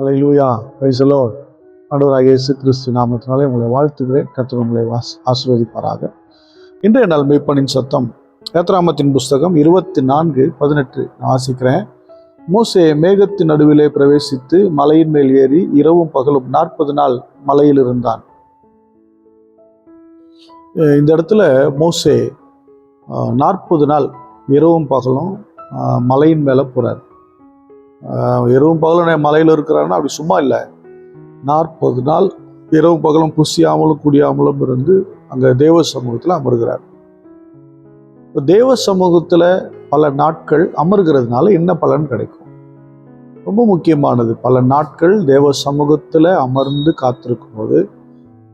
அலையிலூயா வைசலோ ஆண்டவராக இயேசு கிறிஸ்து நாமத்தினாலே உங்களை வாழ்த்துகிறேன். கர்த்தர் உங்களை வாஸ் ஆசீர்வதிப்பாராக. இன்றைய நாள் மெய்ப்பனின் சத்தம். ஏத்ராமத்தின் புஸ்தகம் இருபத்தி நான்கு பதினெட்டு. நான் வாசிக்கிறேன். மோசே மேகத்தின் நடுவிலே பிரவேசித்து மலையின் மேல் ஏறி இரவும் பகலும் நாற்பது நாள் மலையில் இருந்தான். இந்த இடத்துல மோசே நாற்பது நாள் இரவும் பகலும் மலையின் மேலே போகிறார் இரவும் பகலும் மலையில் இருக்கிறான்னா அப்படி சும்மா இல்லை. நாற்பது நாள் இரவும் பகலும் புசியாமலும் குடியாமலும் இருந்து அங்கே தேவ சமூகத்தில் அமர்கிறார். இப்போ தேவ சமூகத்தில் பல நாட்கள் அமர்கிறதுனால என்ன பலன் கிடைக்கும்? ரொம்ப முக்கியமானது. பல நாட்கள் தேவ சமூகத்தில் அமர்ந்து காத்திருக்கும் போது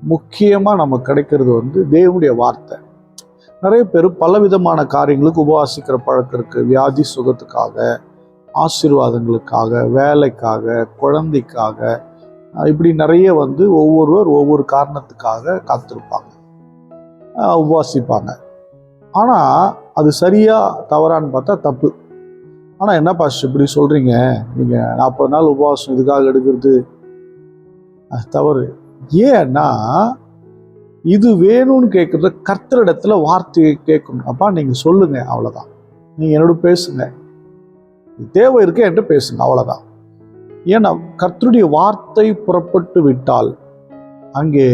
முக்கியமாக நமக்கு கிடைக்கிறது வந்து தேவனுடைய வார்த்தை. நிறைய பேர் பலவிதமான காரியங்களுக்கு உபவாசிக்கிற பழக்கம் இருக்குது வியாதி சுகத்துக்காக ஆசீர்வாதங்களுக்காக வேலைக்காக குழந்தைக்காக இப்படி நிறைய வந்து ஒவ்வொருவர் ஒவ்வொரு காரணத்துக்காக காத்திருப்பாங்க. உபாசிப்பாங்க உபவாசிப்பாங்க. ஆனால் அது சரியா தவறான்னு பார்த்தா தப்பு. ஆனால் என்ன பாஸ்ட் இப்படி சொல்கிறீங்க நீங்கள் நாற்பது நாள் உபவாசம் இதுக்காக எடுக்கிறது அது தவறு. ஏன்னா இது வேணும்னு கேட்குறது கர்த்தரிடத்துல வார்த்தையை கேட்கணும். அப்பா நீங்கள் சொல்லுங்கள் அவ்வளோதான் நீங்கள் என்னோட பேசுங்க. தேவை இருக்கு என்கிட்ட பேசுங்க அவ்வளோதான் ஏன்னா கர்த்தருடைய வார்த்தை புறப்பட்டு விட்டால் அங்கே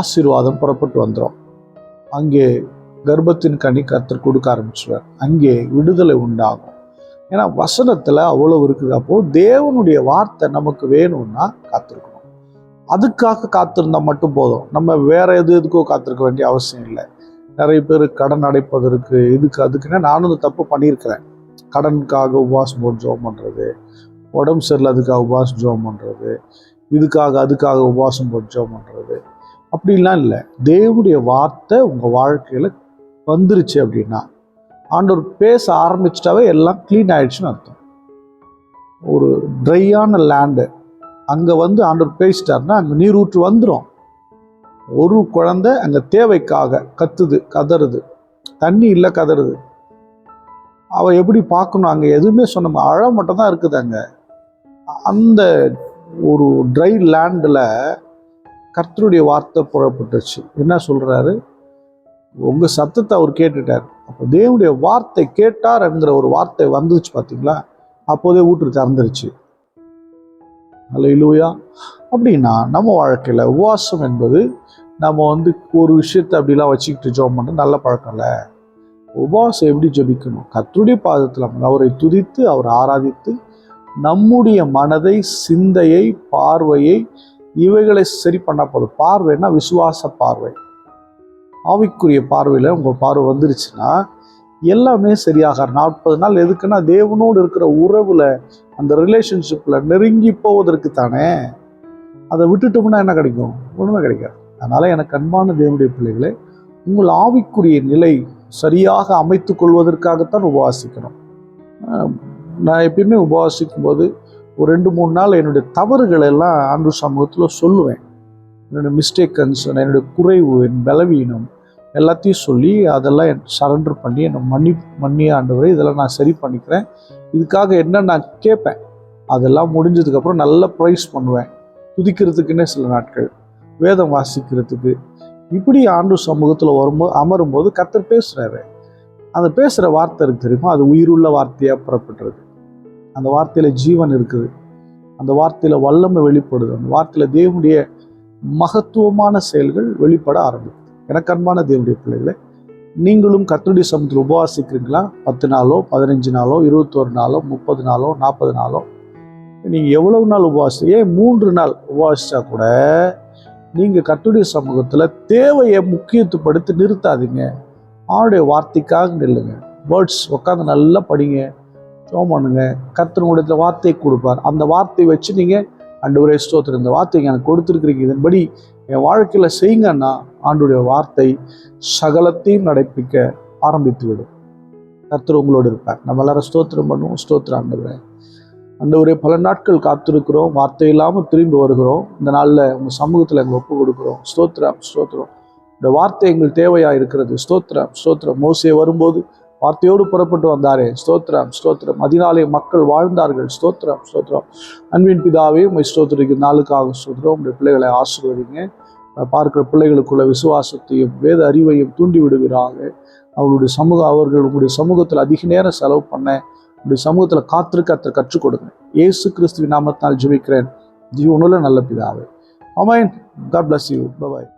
ஆசீர்வாதம் புறப்பட்டு வந்துடும் அங்கே கர்ப்பத்தின் கனி கர்த்தர் கொடுக்க ஆரம்பிச்சுவார் அங்கே விடுதலை உண்டாகும். ஏன்னா வசனத்தில் அவ்வளோ இருக்குது. அப்போது தேவனுடைய வார்த்தை நமக்கு வேணும்னா காத்திருக்கணும். அதுக்காக காத்திருந்தால் மட்டும் போதும். நம்ம வேற எது எதுக்கோ காத்திருக்க வேண்டிய அவசியம் இல்லை. நிறைய பேர் கடன் அடைப்பதற்கு இதுக்கு அதுக்குன்னா நானும் இந்த தப்பு பண்ணியிருக்கிறேன். கடனுக்காக உபவாசம் போட்டு ஜோம் பண்ணுறது உடம்பு சரியில்லை அதுக்காக உபாசம் ஜோம் பண்ணுறது இதுக்காக அதுக்காக உபவாசம் போட்டு ஜோம் பண்ணுறது அப்படிலாம் இல்லை. தேவனுடைய வார்த்தை உங்கள் வாழ்க்கையில் வந்துருச்சு அப்படின்னா ஆண்டவர் பேச ஆரம்பிச்சிட்டாவே எல்லாம் க்ளீன் ஆயிடுச்சுன்னு அர்த்தம். ஒரு ட்ரையான லேண்டு அங்கே வந்து ஆண்டவர் பேசிட்டாருன்னா அங்கே நீரூற்று வந்துடும் ஒரு குழந்தை அங்கே தேவைக்காக கத்துது கதறுது. தண்ணி இல்லை கதறுது. அவள் எப்படி பார்க்கணும்? அங்கே எதுவுமே சொன்ன அழ மட்டும் தான் இருக்குது அங்கே. அந்த ஒரு ட்ரை லேண்டில் கர்த்தருடைய வார்த்தை புறப்பட்டுச்சு என்ன சொல்கிறாரு உங்கள் சத்தத்தை அவர் கேட்டுட்டார். அப்போ தேவனுடைய வார்த்தை கேட்டார் என்கிற ஒரு வார்த்தை வந்துச்சு பார்த்தீங்களா? அப்போதே ஊற்று திறந்துருச்சு. அல்ல அப்படின்னா நம்ம வாழ்க்கையில் உபவாசம் என்பது நம்ம வந்து ஒரு விஷயத்தை அப்படிலாம் வச்சுக்கிட்டு ஜோம் பண்ணுறது நல்ல பழக்கம் இல்லை. உபவாசம் எப்படி ஜெபிக்கணும்? கர்த்தருடைய பாதத்தில் அவரை துதித்து அவரை ஆராதித்து நம்முடைய மனதை சிந்தையை பார்வையை இவைகளை சரி பண்ணா போதும். பார்வைன்னா விசுவாச பார்வை. ஆவிக்குரிய பார்வையில் உங்கள் பார்வை வந்துருச்சுன்னா எல்லாமே சரியாக நாற்பது நாள் எதுக்குன்னா தேவனோடு இருக்கிற உறவில் அந்த ரிலேஷன்ஷிப்பில் நெருங்கி போவதற்கு தானே. அதை விட்டுட்டோம்னா என்ன கிடைக்கும்? ஒன்றுமே கிடைக்காது. அதனால் எனக்கு அன்பான தேவனுடைய பிள்ளைகளே உங்கள் ஆவிக்குரிய நிலை சரியாக அமைத்து கொள்வதற்காகத்தான் உபவாசிக்கிறோம். நான் எப்பயுமே உபவாசிக்கும் போது ஒரு ரெண்டு மூணு நாள் என்னுடைய தவறுகள் எல்லாம் ஆண்டு சமூகத்தில் சொல்லுவேன். என்னுடைய மிஸ்டேக் கன்சர்ன் என்னுடைய குறைவு என் பலவீனம் எல்லாத்தையும் சொல்லி அதெல்லாம் என் சரண்டர் பண்ணி என்னை மன்னி மன்னி ஆண்டவரை இதெல்லாம் நான் சரி பண்ணிக்கிறேன். இதுக்காக என்ன நான் கேட்பேன்? அதெல்லாம் முடிஞ்சதுக்கப்புறம் நல்லா ப்ரைஸ் பண்ணுவேன். துதிக்கிறதுக்குன்னே சில நாட்கள் வேதம் வாசிக்கிறதுக்கு இப்படி ஆண்டு சமூகத்தில் வரும்போது அமரும்போது கத்தர் பேசுகிறாரு அந்த பேசுகிற வார்த்தை இருக்கு தெரியுமா? அது உயிருள்ள வார்த்தையாக புறப்பட்டுருக்கு. அந்த வார்த்தையில் ஜீவன் இருக்குது. அந்த வார்த்தையில் வல்லமை வெளிப்படுது. அந்த வார்த்தையில் தேவனுடைய மகத்துவமான செயல்கள் வெளிப்பட ஆரம்பிக்கும் எனக்கு அன்பான தேவனுடைய பிள்ளைகளை நீங்களும் கத்தருடைய சமூகத்தில் உபவாசிக்கிறீங்களா பத்து நாளோ பதினஞ்சு நாளோ இருபத்தோரு நாளோ முப்பது நாளோ நாற்பது நாளோ? நீங்கள் எவ்வளவு நாள் உபவாசி ஏன் மூன்று நாள் உபவாசித்தா கூட நீங்கள் கத்துடைய சமூகத்தில் தேவையை முக்கியத்துவப்படுத்தி நிறுத்தாதீங்க. அவனுடைய வார்த்தைக்காக நில்லுங்க. வேர்ட்ஸ் உட்காந்து நல்லா படிங்க. ஜோம் பண்ணுங்க. கர்த்தனுடைய வார்த்தை கொடுப்பார். அந்த வார்த்தையை வச்சு நீங்கள் ஆண்டவரே ஸ்தோத்திரம். இந்த வார்த்தைக்கு எனக்கு கொடுத்துருக்கிறீங்க. இதன்படி என் வாழ்க்கையில் செய்யுங்கன்னா ஆண்டுடைய வார்த்தை சகலத்தையும் நடப்பிக்க ஆரம்பித்து விடும் கர்த்தர் உங்களோடு இருப்பார். நம்ம எல்லாரும் ஸ்தோத்திரம் பண்ணுவோம். ஸ்தோத்திரம் ஆண்டவரே. அந்த ஒரு பல நாட்கள் காத்திருக்கிறோம் வார்த்தை இல்லாமல் திரும்பி வருகிறோம். இந்த நாளில் உங்கள் சமூகத்தில் எங்கள் ஒப்பு கொடுக்குறோம். ஸ்தோத்ரம் ஸ்தோத்திரம். இந்த வார்த்தை எங்கள் தேவையாக இருக்கிறது? ஸ்தோத்ரம் ஸ்தோத்திரம். மோசே வரும்போது வார்த்தையோடு புறப்பட்டு வந்தாரே. ஸ்தோத்ரம் ஸ்தோத்திரம். அதனாலே மக்கள் வாழ்ந்தார்கள். ஸ்தோத்ரம் ஸ்தோத்ரம் அன்பின் பிதாவே உமை ஸ்தோத்திரிக்கு நாளுக்காக ஸ்தோத்திரம். உங்களுடைய பிள்ளைகளை ஆசிர்வதிங்க. பார்க்குற பிள்ளைகளுக்குள்ள விசுவாசத்தையும் வேத அறிவையும் தூண்டி விடுகிறாங்க அவர்களுடைய சமூக அவர்கள் உங்களுடைய சமூகத்தில் அதிக நேரம் செலவு பண்ண இப்படி சமூகத்தில் காத்திருக்க அத்தனை கற்றுக் கொடுங்க ஏசு கிறிஸ்துவின் நாமத்தினால் ஜெபிக்கிறேன். ஜீவனுள்ள நல்ல பிதாவே. Amen God bless you bye